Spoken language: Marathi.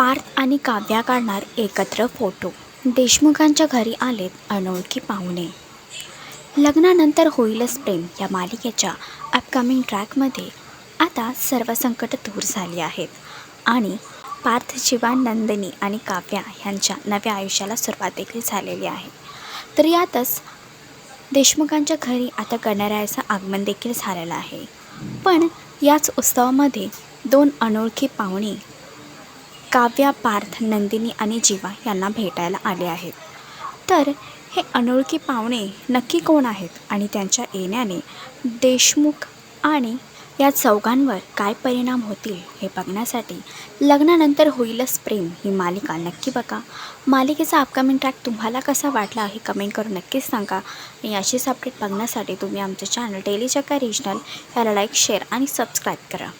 पार्थ आणि काव्या काढणार एकत्र फोटो. देशमुखांच्या घरी आलेत अनोळखी पाहुणे. लग्नानंतर होईलच प्रेम या मालिकेच्या अपकमिंग ट्रॅकमध्ये आता सर्व संकट दूर झाली आहेत आणि पार्थ शिवा नंदिनी आणि काव्या ह्यांच्या नव्या आयुष्याला सुरुवात देखील झालेली आहे. तर यातच देशमुखांच्या घरी आता गणरायाचं आगमन देखील झालेलं आहे. पण याच उत्सवामध्ये दोन अनोळखी पाहुणे काव्या पार्थ नंदिनी आणि जीवा यांना भेटायला आले आहेत. तर हे अनोळखी पाहुणे नक्की कोण आहेत आणि त्यांच्या येण्याने देशमुख आणि या चौघांवर काय परिणाम होतील हे बघण्यासाठी लग्नानंतर होईलच प्रेम ही मालिका. नक्की बघा. मालिकेचा अपकमिंग ट्रॅक तुम्हाला कसा वाटला हे कमेंट करून नक्कीच सांगा. आणि अशीच अपडेट बघण्यासाठी तुम्ही आमचे चॅनल डेली चक्का रिजनल याला लाईक शेअर आणि सबस्क्राईब करा.